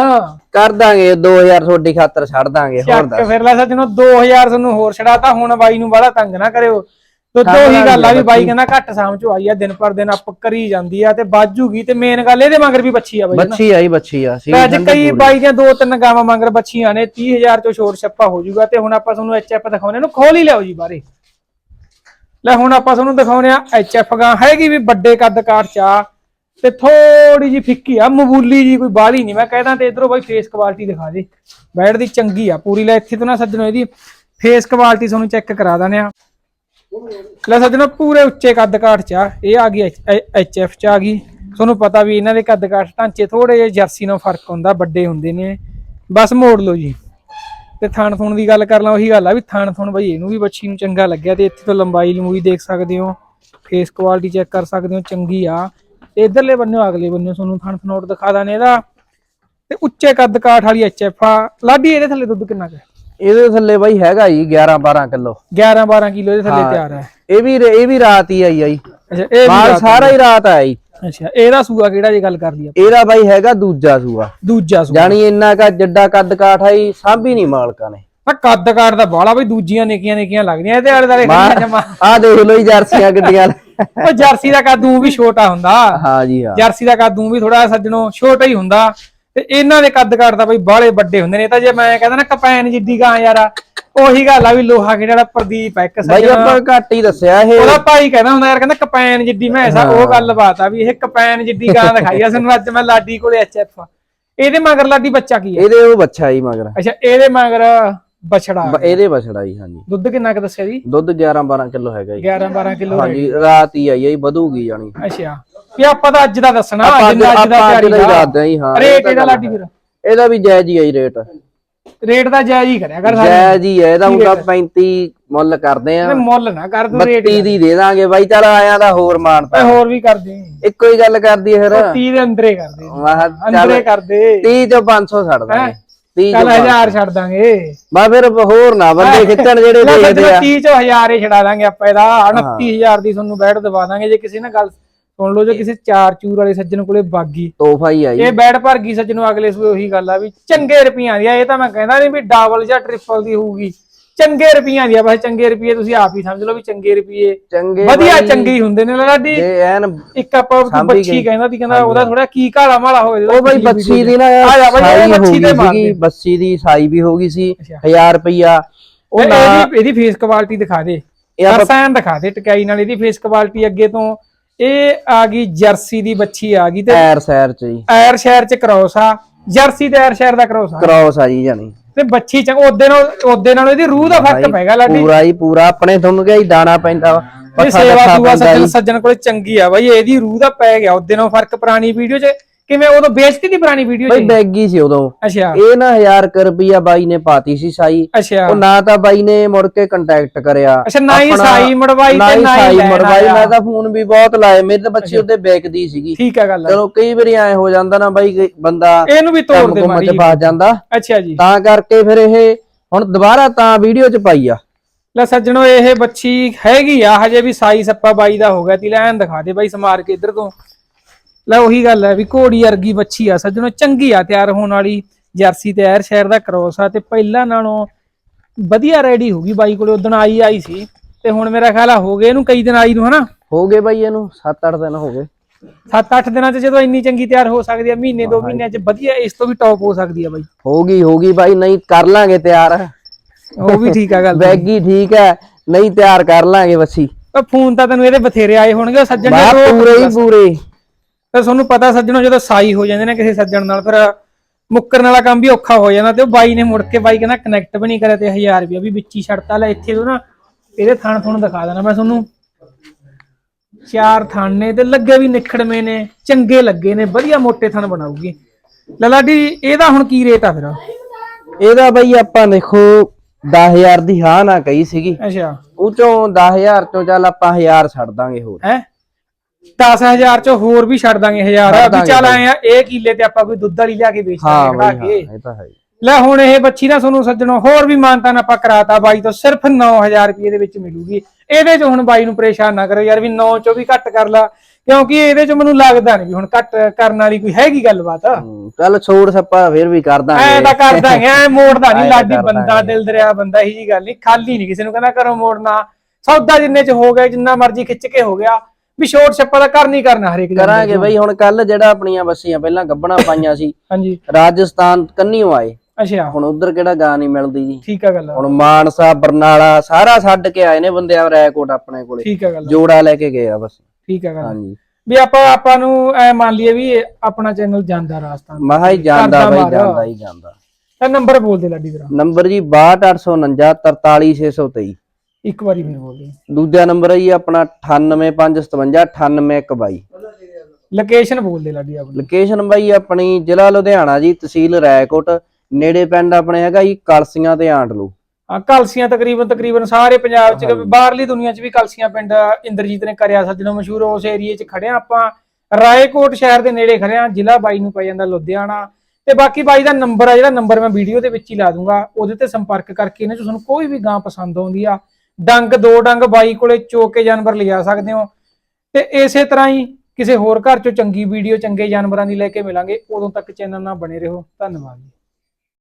ਕਰ ਦਾਂਗੇ 2000 ਤੁਹਾਡੀ ਖਾਤਰ ਛੱਡ ਦਾਂਗੇ ਹੋਰ ਦੱਸ। ਫਿਰ ਲੈ ਸੱਜਣੋ 2000 ਤੁਹਾਨੂੰ ਹੋਰ ਛੜਾਤਾ ਹੁਣ ਬਾਈ ਨੂੰ ਬੜਾ ਤੰਗ ਨਾ ਕਰਿਓ। ਤੇ ਦੋ ਹੀ ਗੱਲ ਆ ਵੀ ਬਾਈ ਕਹਿੰਦਾ ਘੱਟ ਸਾਮ ਚ ਆਈ ਆ ਦਿਨ ਪਰ ਦਿਨ ਅਪ ਕਰੀ ਜਾਂਦੀ ਆ ਤੇ ਬਾਜੂਗੀ ਤੇ ਮੇਨ ਗੱਲ ਇਹਦੇ ਮਗਰ ਵੀ ਬੱਚੀ ਆ ਬਾਈ ਬੱਚੀ ਆਈ ਬੱਚੀ ਆ। ਸੀ ਅੱਜ ਕਈ ਬਾਈ ਦੀਆਂ ਦੋ ਤਿੰਨ ਗਾਵਾਂ ਮਗਰ ਬੱਚੀਆਂ ਨੇ 30000 ਚੋਂ ਛੋਟ ਛੱਪਾ ਹੋ ਜਾਊਗਾ ਤੇ ਹੁਣ ਆਪਾਂ ਤੁਹਾਨੂੰ ਐਚਐਫ ਦਿਖਾਉਣੇ ਨੂੰ ਖੋਲ ਹੀ ਲਿਆਓ ਜੀ ਬਾਰੇ ਲੈ ਹੁਣ ਆਪਾਂ ਤੁਹਾਨੂੰ ਦਿਖਾਉਣੇ ਆ ਐਚਐਫ ਗਾਂ ਹੈਗੀ ਵੀ ਵੱਡੇ ਕੱਦ ਕਾਠ ਚ ਆ ਤੇ ਥੋੜੀ ਜੀ ਫਿੱਕੀ ਆ, ਮਬੂਲੀ ਜੀ ਕੋਈ ਬਾਹਲੀ ਨਹੀਂ ਮੈਂ ਕਹਿੰਦਾ ਤੇ ਇਧਰੋਂ ਬਾਈ ਫੇਸ ਕੁਆਲਿਟੀ ਦਿਖਾ ਦੇ। ਬੈਡ ਦੀ ਚੰਗੀ ਆ ਪੂਰੀ। ਲੈ ਇੱਥੇ ਤੋਂ ਨਾ ਸੱਜਣੋ ਇਹਦੀ ਫੇਸ ਕੁਆਲਿਟੀ ਤੁਹਾਨੂੰ ਚੈੱਕ ਕਰਾ ਦਾਨੇ ਆ। ਲੈ ਸੱਜਣੋ ਪੂਰੇ ਉੱਚੇ ਕੱਦ ਕਾਠ ਚ ਆ। ਇਹ ਆ ਗਈ ਐਚ ਐਫ ਚ ਆ ਗਈ। ਤੁਹਾਨੂੰ ਪਤਾ ਵੀ ਇਹਨਾਂ ਦੇ ਕੱਦ ਕਾਠ ਢਾਂਚੇ ਥੋੜੇ ਜਿਹੇ ਜਰਸੀ ਨਾਲ ਫ਼ਰਕ ਹੁੰਦਾ, ਵੱਡੇ ਹੁੰਦੇ ਨੇ। ਬਸ ਮੋੜ ਲਓ ਜੀ। ਤੇ ਥਣ ਥੁਣ ਦੀ ਗੱਲ ਕਰ ਲਾਂ ਉਹੀ ਗੱਲ ਆ ਵੀ ਥਣ ਥੁਣ ਬਈ ਇਹਨੂੰ ਵੀ ਬੱਚੀ ਨੂੰ ਚੰਗਾ ਲੱਗਿਆ ਤੇ ਇੱਥੇ ਤੋਂ ਲੰਬਾਈ ਲੰਬੂਈ ਦੇਖ ਸਕਦੇ ਹੋ ਫੇਸ ਕੁਆਲਿਟੀ ਚੈੱਕ ਕਰ ਸਕਦੇ ਹੋ ਚੰਗੀ ਆ। ਤੇ ਇਧਰਲੇ ਬੰਨਿਓ ਅਗਲੇ ਬੰਨਿਓ ਤੁਹਾਨੂੰ ਥਣ ਥਨੋਟ ਦਿਖਾ ਦਾਨੇ ਇਹਦਾ। ਤੇ ਉੱਚੇ ਕੱਦ ਕਾਠ ਵਾਲੀ ਐਚਐਫ ਆ। ਲਾਡੀ ਇਹਦੇ ਥੱਲੇ ਦੁੱਧ ਕਿੰਨਾ ਹੈ? ਇਹਦੇ ਥੱਲੇ ਬਾਈ ਹੈਗਾ ਜੀ 11 12 ਕਿਲੋ। 11 12 ਕਿਲੋ ਇਹਦੇ ਥੱਲੇ ਤਿਆਰ ਹੈ। ਇਹ ਵੀ ਇਹ ਵੀ ਰਾਤ ਹੀ ਆਈ ਆਈ ਅੱਛਾ ਇਹ ਸਾਰਾ ਹੀ ਰਾਤ ਆਈ ਅੱਛਾ ਇਹਦਾ ਸੂਆ ਕਿਹੜਾ ਜੇ ਗੱਲ ਕਰ ਲਈ ਆਪਾਂ? ਇਹਦਾ ਬਾਈ ਹੈਗਾ ਦੂਜਾ ਸੂਆ। ਦੂਜਾ ਸੂਆ। ਜਾਣੀ ਇੰਨਾ ਕਾ ਜੱਡਾ ਕੱਦ ਕਾਠ ਆਈ ਸਾਂਭੀ ਨਹੀਂ ਮਾਲਕਾਂ ਨੇ। ਤਾਂ ਕੱਦ ਕਾਠ ਦਾ ਬਾਲਾ ਬਈ ਦੂਜੀਆਂ ਨਿੱਕੀਆਂ ਨਿੱਕੀਆਂ ਲੱਗਦੀਆਂ ਇਹਦੇ ਆਲੇ ਦਾਲੇ ਜਮਾ? ਆ ਦੇਖ ਜੀ ਜਰਸੀਆਂ ਗੱਡੀਆਂ ਉਹ ਜਰਸੀ ਦਾ ਕੱਦੂ ਵੀ ਛੋਟਾ ਹੁੰਦਾ। ਹਾਂ ਜੀ ਹਾਂ। ਜਰਸੀ ਦਾ ਕੱਦੂ ਵੀ ਥੋੜਾ ਸੱਜਣੋ ਛੋਟਾ ਹੀ ਹੁੰਦਾ। ਤੇ ਇਹਨਾਂ ਦੇ ਕੱਦ ਕਾਠ ਦਾ ਬਈ ਬਾਲੇ ਵੱਡੇ ਹੁੰਦੇ ਨੇ। ਤਾਂ ਜੇ ਮੈਂ ਕਹਿੰਦਾ ਨਾ ਕਪੈਨ ਜਿੱਡੀ ਗਾਂ ਯਾਰ ਉਹੀ ਗੱਲ ਆ ਵੀ ਲੋਹਾ ਕਿਹੜਾ ਜਿਹੜਾ ਪ੍ਰਦੀਪ ਆ ਇੱਕ ਬਾਈ ਆਪਾਂ ਘੱਟ ਹੀ ਦੱਸਿਆ ਇਹ। ਉਹਦਾ ਭਾਈ ਕਹਿੰਦਾ ਹੁੰਦਾ ਯਾਰ ਕਹਿੰਦਾ ਕਪੈਨ ਜਿੱਡੀ ਮੈਂ ਐਸਾ ਉਹ ਗੱਲ ਬਾਤ ਆ ਵੀ ਇਹ ਕਪੈਨ ਜਿੱਡੀ ਗਾਂ ਦਿਖਾਈ ਆ ਸਾਨੂੰ ਅੱਜ ਮੈਂ ਲਾਡੀ ਕੋਲੇ ਐਚਐਫ ਇਹਦੇ ਮਗਰ ਲਾਡੀ ਬੱਚਾ ਕੀ ਹੈ ਇਹਦੇ ਉਹ ਬੱਚਾ ਹੀ ਮਗਰ। ਅੱਛਾ ਇਹਦੇ ਮਗਰ ਬਛੜਾ ਇਹਦੇ ਬਛੜਾ ਹੀ ਹਾਂਜੀ। ਦੁੱਧ ਕਿੰਨਾ ਕੁ ਦੱਸਿਆ ਜੀ? ਦੁੱਧ 11 12 ਕਿਲੋ ਹੈਗਾ ਜੀ। 11 12 ਕਿਲੋ ਹਾਂਜੀ ਰਾਤ ਹੀ ਆਈ ਆਈ ਵਧੂਗੀ ਜਾਣੀ। ਅੱਛਾ। ਵੀ ਆਪਾਂ ਤਾਂ ਅੱਜ ਦਾ ਦੱਸਣਾ ਅੱਜ ਜਿੰਨਾ ਅੱਜ ਦਾ ਤਿਆਰੀ ਦਾ ਦਾ। ਹਾਂ ਹਾਂ ਰੇਟ ਇਹਦਾ ਲਾਡੀ ਫਿਰ ਇਹਦਾ ਵੀ ਜਾਇਜ਼ ਹੀ ਆਈ ਰੇਟ। ਰੇਟ ਦਾ ਜਾਇਜ਼ ਹੀ ਕਰਿਆ ਕਰ ਸਾਰੇ। ਜਾਇਜ਼ ਹੀ ਹੈ ਇਹਦਾ ਉਹਦਾ 35 ਮੁੱਲ ਕਰਦੇ ਆ। ਤੇ ਮੁੱਲ ਨਾ ਕਰ ਤੂੰ ਰੇਟ 32 ਦੀ। ਦੇ ਦਾਂਗੇ ਬਾਈ ਚੱਲ ਆਇਆ ਦਾ ਹੋਰ ਮਾਨਤਾ ਹੋਰ ਵੀ ਕਰਦੇ ਇੱਕੋ ਹੀ ਗੱਲ ਕਰਦੀ ਫਿਰ। 30 ਦੇ ਅੰਦਰੇ ਕਰਦੇ ਵਾਹ ਅੰਦਰੇ ਕਰਦੇ। 30 ਚੋਂ 500 ਛੱਡ ਦਾਂਗੇ। 30 ਚੱਲ ਚੋਂ 1000 ਛੱਡ ਦਾਂਗੇ। ਬਾ ਫਿਰ ਹੋਰ ਨਾ ਬੰਦੇ ਖਿੱਚਣ ਜਿਹੜੇ ਦੇਖਦੇ ਆ। 30 ਚੋਂ 1000 ਹੀ ਛਡਾ ਦਾਂਗੇ ਆਪਾਂ ਇਹਦਾ। 29000 ਦੀ ਤੁਹਾਨੂੰ ਬੈਠ ਦਵਾ ਦਾਂਗੇ ਜੇ ਕਿਸੇ ਨਾਲ ਗੱਲ ਸੁਣ ਲਓ ਜੇ ਕਿਸੇ ਚਾਰ ਚੂਰ ਵਾਲੇ ਸੱਜਣ ਕੋਲੇ ਬਾਗੀ। ਤੋਹਫਾ ਹੀ ਆਈ ਇਹ ਬੈਡ ਭਰ ਗਈ ਸੱਜਣ ਅਗਲੇ ਸੂਏ ਉਹੀ ਗੱਲ ਆ ਵੀ ਚੰਗੇ ਰੁਪਈਆਂ ਦੀ ਆ ਇਹ ਤਾਂ ਮੈਂ ਕਹਿੰਦਾ ਨਹੀਂ ਵੀ ਡਬਲ ਜਾਂ ਟ੍ਰਿਪਲ ਦੀ ਹੋਊਗੀ। ਚੰਗੇ ਰੁਪਈਆਂ ਦੀ ਆ ਬਸ ਚੰਗੇ ਰੁਪਈਏ ਤੁਸੀਂ ਆਪ ਹੀ ਸਮਝ ਲਓ ਵੀ ਚੰਗੇ ਰੁਪਈਏ ਚੰਗੇ ਵਧੀਆ ਚੰਗੀ ਹੁੰਦੇ ਨੇ ਲਾਡੀ। ਜੇ ਐਨ ਇੱਕ ਆਪਾਂ ਬੱਚੀ। ਕਹਿੰਦਾ ਸੀ ਕਹਿੰਦਾ ਉਹਦਾ ਥੋੜਾ ਕੀ ਘਾਲਾ ਮਾਲਾ ਹੋਵੇ ਉਹ ਬਈ ਬੱਚੀ ਦੀ ਨਾ ਆ ਜਾ ਬਈ, ਬੱਚੀ ਤੇ ਗਈ ਮਾਰ ਸੀਗੀ ਦੇ। ਬੱਚੀ ਦੀ ਸਾਈ ਵੀ ਹੋ ਗਈ ਸੀ ਅੱਛਾ। 1000 ਰੁਪਿਆ ਉਹ ਇਹਦੀ ਇਹਦੀ ਫੇਸ ਕੁਆਲਿਟੀ ਦਿਖਾ ਦੇ। ਇਹ ਆਪਾਂ- ਰਸਾਇਣ ਦਿਖਾ ਦੇ ਟਕਾਈ ਨਾਲ ਇਹਦੀ ਫੇਸ ਕੁਆਲਿਟੀ ਅੱਗੇ ਤੋਂ ਇਹ ਆ ਗਈ ਜਰਸੀ ਦੀ ਬੱਚੀ ਆ ਗਈ ਤੇ ਐਰ ਸੈਰ ਚ ਜੀ। ਐਰ ਸ਼ਹਿਰ ਚ ਕ੍ਰੋਸ ਆ। ਜਰਸੀ ਤੇ ਐਰ ਸ਼ਹਿਰ ਦਾ ਕ੍ਰੋਸ ਆ। ਕ੍ਰੋਸ ਆ ਜੀ ਜਾਨੀ ਤੇ ਬੱਚੀ ਚ ਉਹਦੇ ਨਾਲ ਉਹਦੇ ਨਾਲ ਇਹਦੀ ਰੂਹ ਦਾ ਫ਼ਰਕ ਪੈਗਾ ਲਾਡੀ। ਪੂਰਾ ਹੀ ਪੂਰਾ। ਆਪਣੇ ਤੁਹਾਨੂੰ ਕਿਹਾ ਹੀ ਦਾਣਾ ਪੈਂਦਾ ਵਾ ਸੇਵਾ ਦੂਆ ਸੱਜਣ। ਸੱਜਣ ਕੋਲੇ ਚੰਗੀ ਆ ਬਾਈ ਇਹਦੀ ਰੂਹ ਦਾ ਪੈ ਗਿਆ। ਉਹਦੇ ਨਾਲ ਫ਼ਰਕ ਪੁਰਾਣੀ ਵੀਡੀਓ 'ਚ ਕਿਵੇਂ ਉਦੋਂ ਵੇਚਤੀ ਦੀ ਪੁਰਾਣੀ ਵੀਡੀਓ ਬਈ ਬੈਗੀ ਸੀ ਉਦੋਂ। ਅੱਛਾ। ਇਹ ਨਾ 1000 ਕੁ ਰੁਪਈਆ ਬਾਈ ਨੇ ਪਾਤੀ ਸੀ ਸਾਈ। ਅੱਛਾ। ਉਹ ਨਾ ਤਾਂ ਬਾਈ ਨੇ ਮੁੜ ਕੇ ਕੰਟੈਕਟ ਕਰਿਆ। ਅੱਛਾ ਨਾ ਹੀ ਸਾਈ ਮੜਵਾਈ ਤੇ ਨਾ ਹੀ ਸਾਈ ਮੜਵਾਈ। ਮੈਂ ਤਾਂ ਫੋਨ ਵੀ ਬਹੁਤ ਲਾਏ ਮੇਰੇ ਤਾਂ ਬੱਚੀ ਉਹਦੇ ਬੈਕਦੀ ਸੀਗੀ। ਠੀਕ ਹੈ ਗੱਲ ਚਲੋ ਕਈ ਵਾਰੀ ਐ ਹੋ ਜਾਂਦਾ ਨਾ ਬਾਈ ਬੰਦਾ ਇਹਨੂੰ ਵੀ ਤੋੜ ਦੇ ਜਿਹੀ। ਫਸ ਜਾਂਦਾ। ਅੱਛਾ ਜੀ। ਤਾਂ ਕਰਕੇ ਫਿਰ ਇਹ ਹੁਣ ਦੁਬਾਰਾ ਤਾਂ ਵੀਡੀਓ ਚ ਪਾਈ ਆ। ਲੈ ਸੱਜਣੋ ਇਹ ਬੱਚੀ ਹੈਗੀ ਆ। ਹਜੇ ਵੀ ਸਾਈ ਸੱਪਾ ਬਾਈ ਦਾ ਹੋ ਗਿਆ। ਤੀ ਲੈਣ ਦਿਖਾ ਦੇ ਬਾਈ ਸਮਾਰ ਕੇ ਇੱਧਰ ਤੋਂ। ਲੈ ਉਹੀ ਗੱਲ ਹੈ ਵੀ ਘੋੜੀ ਵਰਗੀ ਬੱਚੀ ਆ ਸੱਜਣੋ ਚੰਗੀ ਆ ਤਿਆਰ ਹੋਣ ਵਾਲੀ ਜਰਸੀ ਤੇ ਐਰ ਸ਼ਹਿਰ ਦਾ ਕਰੋਸ ਆ ਤੇ ਪਹਿਲਾਂ ਨਾਲੋਂ ਵਧੀਆ ਰੈਡੀ ਹੋ ਗਈ ਬਾਈ ਕੋਲੇ ਉਦੋਂ ਆਈ ਆਈ ਸੀ ਤੇ ਹੁਣ ਮੇਰਾ ਖਿਆਲ ਆ ਹੋ ਗਏ ਇਹਨੂੰ ਕਈ ਦਿਨ ਆਈ ਨੂੰ ਹਨਾ? ਹੋ ਗਏ ਬਾਈ ਇਹਨੂੰ 7-8 ਦਿਨ ਹੋ ਗਏ। 7-8 ਦਿਨਾਂ 'ਚ ਜਦੋਂ ਇੰਨੀ ਚੰਗੀ ਤਿਆਰ ਹੋ ਸਕਦੀ ਆ ਮਹੀਨੇ ਦੋ ਮਹੀਨਿਆਂ 'ਚ ਵਧੀਆ ਇਸ ਤੋਂ ਵੀ ਟੌਪ ਹੋ ਸਕਦੀ ਆ ਬਾਈ। ਹੋ ਗਈ ਹੋ ਗਈ ਬਾਈ ਨਹੀਂ ਕਰ ਲਾਂਗੇ ਤਿਆਰ। ਉਹ ਵੀ ਠੀਕ ਆ ਗੱਲ। ਬੈਗੀ ਠੀਕ ਹੈ ਨਹੀਂ ਤਿਆਰ ਕਰ ਲਾਂਗੇ ਉਹ ਫੋਨ ਤਾਂ ਤੈਨੂੰ ਇਹਦੇ ਬਥੇਰੇ ਆਏ ਹੋਣਗੇ ਸੱਜਣ ਰੋਕ ਪੂਰੇ ਹੀ ਪੂਰੇ। ਤੇ ਤੁਹਾਨੂੰ ਪਤਾ ਸੱਜਣੋ ਜਦੋਂ ਸਾਈ ਹੋ ਜਾਂਦੇ ਨੇ ਕਿਸੇ ਸੱਜਣ ਨਾਲ ਫਿਰ ਮੁੱਕਰਨ ਵਾਲਾ ਕੰਮ ਵੀ ਔਖਾ ਹੋ ਜਾਂਦਾ ਤੇ ਉਹ ਬਾਈ ਨੇ ਮੁੜ ਕੇ ਬਾਈ ਕਹਿੰਦਾ ਕਨੈਕਟ ਵੀ ਨਹੀਂ ਕਰਿਆ ਤੇ 1000 ਰੁਪਇਆ ਵੀ ਵਿੱਚ ਛੱਡਤਾ ਲੈ ਇੱਥੇ ਤੋਂ ਨਾ ਇਹਦੇ ਥਣ ਥਣ ਦਿਖਾ ਦੇਣਾ ਮੈਂ ਤੁਹਾਨੂੰ। ਚਾਰ ਥਣ ਨੇ ਤੇ ਲੱਗੇ ਵੀ ਨਿਖੜਵੇਂ ਨੇ ਚੰਗੇ ਲੱਗੇ ਨੇ ਵਧੀਆ ਮੋਟੇ ਥਣ ਬਣਾਉਗੀ। ਲਲਾਡੀ ਇਹਦਾ ਹੁਣ ਕੀ ਰੇਟ ਆ ਫਿਰ? ਇਹਦਾ ਬਾਈ ਆਪਾਂ ਦੇਖੋ 10000 ਦੀ ਹਾਂ ਨਾ ਕਹੀ ਸੀਗੀ। ਅੱਛਾ। ਉਹ ਚੋਂ 10000 ਚੋਂ ਚੱਲ ਆਪਾਂ 1000 ਛੱਡ ਦਾਂਗੇ ਹੋਰ। ਹੈ? 10000 ਚ ਹੋਰ ਵੀ ਛੱਡ ਦਾਂਗੇ 1000 ਛੱਡ ਵੀ ਦਾਂਗੇ ਚੱਲ ਆਏ ਆ ਇਹ ਕੀਲੇ ਤੇ ਆਪਾਂ ਕੋਈ ਦੁੱਧ ਵਾਲੀ ਲਿਆ ਕੇ ਵੇਚ ਹਾਂ ਦਾਂਗੇ ਬਾਈ ਕੇ। ਹਾਂ ਇਹ ਤਾਂ ਹੈ ਹੀ। ਲੈ ਹੁਣ ਇਹ ਬੱਚੀ ਨਾ ਤੁਹਾਨੂੰ ਸੱਜਣੋ ਹੋਰ ਵੀ ਮਾਨਤਾ ਨਾ ਆਪਾਂ ਕਰਾਤਾ ਬਾਈ ਤੋਂ ਸਿਰਫ 9000 ਰੁਪਏ ਦੇ ਵਿੱਚ ਮਿਲੂਗੀ। ਇਹਦੇ ਚ ਹੁਣ ਬਾਈ ਨੂੰ ਪਰੇਸ਼ਾਨ ਨਾ ਕਰੋ ਯਾਰ ਵੀ 9 ਚੋਂ ਵੀ ਘੱਟ ਕਰ ਲਾ ਕਿਉਂਕਿ ਇਹਦੇ ਚ ਮੈਨੂੰ ਲੱਗਦਾ ਨਹੀਂ ਵੀ ਹੁਣ ਘੱਟ ਕਰਨ ਵਾਲੀ ਕੋਈ ਹੈਗੀ ਗੱਲਬਾਤ। ਹੂੰ, ਚੱਲ ਛੋੜ ਸੱਪਾ ਫਿਰ ਵੀ ਕਰ ਐ ਦਾਂਗੇ ਤਾਂ ਕਰ ਦਾਂਗੇ ਐ ਮੋੜਦਾ ਐਂ ਨਹੀਂ ਲਾਡੀ ਬੰਦਾ। ਦਿਲ ਦਰਿਆ ਬੰਦਾ ਇਹੀ ਜੀ ਗੱਲ ਨਹੀਂ ਖਾਲੀ ਨਹੀਂ ਕਿਸੇ ਨੂੰ ਕਹਿੰਦਾ ਕਰੋ ਮੋੜਨਾ। ਸੌਦਾ ਜਿੰਨੇ ਚ ਹੋ ਗਿਆ ਜਿੰਨਾ ਮਰਜ਼ੀ ਖਿੱਚ ਕੇ ਹੋ ਗਿਆ ਵੀ ਸ਼ੋਰਟ ਛੱਪਾ ਦਾ ਕਰ ਨਹੀਂ ਕਰਨਾ ਹਰੇਕ ਜਣੇ ਕਰਾਂਗੇ ਬਈ ਹੁਣ ਕੱਲ ਜਿਹੜਾ ਆਪਣੀਆਂ ਬੱਸੀਆਂ ਪਹਿਲਾਂ ਗੱਬਣਾ ਪਾਈਆਂ ਸੀ ਹਾਂਜੀ। ਰਾਜਸਥਾਨ ਕੰਨੀਓ ਆਏ। ਅੱਛਾ। ਹੁਣ ਉਧਰ ਕਿਹੜਾ ਗਾਂ ਨਹੀਂ ਮਿਲਦੀ ਜੀ? ਠੀਕ ਆ ਗੱਲ ਹੁਣ ਮਾਨਸਾ ਬਰਨਾਲਾ ਸਾਰਾ ਛੱਡ ਕੇ ਆਏ ਨੇ ਬੰਦੇ ਆ ਰੈਕੋਟ ਆਪਣੇ ਕੋਲੇ। ਠੀਕ ਆ ਗੱਲ ਜੋੜਾ ਲੈ ਕੇ ਗਏ ਆ ਬਸ। ਠੀਕ ਆ ਗੱਲ ਹਾਂਜੀ। ਵੀ ਆਪਾਂ ਆਪਾਂ ਨੂੰ ਐ ਮੰਨ ਲਈਏ ਵੀ ਆਪਣਾ ਚੈਨਲ ਜਾਂਦਾ ਰਾਜਸਥਾਨ। ਮਹਾ ਹੀ ਜਾਂਦਾ ਬਈ। ਜਾਂਦਾ ਹੀ ਜਾਂਦਾ। ਤਾਂ ਨੰਬਰ ਬੋਲ ਦੇ ਲਾਡੀ ਤੇਰਾ। ਨੰਬਰ ਜੀ 62849 43623 ਇੱਕ ਵਾਰੀ ਮੈਨੂੰ ਬੋਲ ਦੂਜਾ ਨੰਬਰ ਹੈ ਜੀ ਆਪਣਾ 98557 98122 ਲੋਕੇਸ਼ਨ ਬੋਲ ਦੇ ਲਾਡੀ ਆਪਣੀ। ਲੋਕੇਸ਼ਨ ਬਾਈ ਆਪਣੀ ਜ਼ਿਲ੍ਹਾ ਲੁਧਿਆਣਾ ਜੀ ਤਹਿਸੀਲ ਰੈਕੋਟ ਨੇੜੇ ਪਿੰਡ ਆਪਣੇ ਹੈਗਾ ਜੀ ਕਲਸੀਆਂ ਤੇ ਆਂਡਲੂ। ਆ ਕਲਸੀਆਂ ਤਕਰੀਬਨ ਤਕਰੀਬਨ ਸਾਰੇ ਪੰਜਾਬ ਚ ਬਾਹਰਲੀ ਦੁਨੀਆ ਚ ਵੀ ਕਲਸੀਆਂ ਪਿੰਡ ਇੰਦਰਜੀਤ ਨੇ ਕਰਿਆ ਸੱਜਣੋ ਮਸ਼ਹੂਰ ਉਸ ਏਰੀਏ ਚ ਖੜਿਆ ਆਪਾਂ ਰਾਏਕੋਟ ਸ਼ਹਿਰ ਦੇ ਨੇੜੇ ਖੜਿਆ ਜ਼ਿਲ੍ਹਾ ਬਾਈ ਨੂੰ ਪੈ ਜਾਂਦਾ ਲੁਧਿਆਣਾ। ਤੇ ਬਾਕੀ ਬਾਈ ਦਾ ਨੰਬਰ ਆ ਜਿਹੜਾ ਨੰਬਰ ਮੈਂ ਵੀਡੀਓ ਦੇ ਵਿੱਚ ਹੀ ਲਾ ਦੂੰਗਾ ਉਹਦੇ ਤੇ ਸੰਪਰਕ ਕਰਕੇ ਇਹਨਾਂ ਚ ਤੁਹਾਨੂੰ ਕੋਈ ਵੀ ਗਾਂ ਪਸੰਦ ਆਉਂਦੀ ਆ ਡੰਗ, ਦੋ ਡੰਗ ਬਾਈ ਕੋਲੇ ਚੋ ਕੇ ਜਾਨਵਰ ਲਿਜਾ ਸਕਦੇ ਹੋ। ਤੇ ਇਸੇ ਤਰ੍ਹਾਂ ਹੀ ਕਿਸੇ ਹੋਰ ਘਰ ਚੋਂ ਚੰਗੀ ਵੀਡੀਓ ਚੰਗੇ ਜਾਨਵਰਾਂ ਦੀ ਲੈ ਕੇ ਮਿਲਾਂਗੇ। ਉਦੋਂ ਤੱਕ ਚੈਨਲ ਨਾਲ ਬਣੇ ਰਹੋ। ਧੰਨਵਾਦ ਜੀ।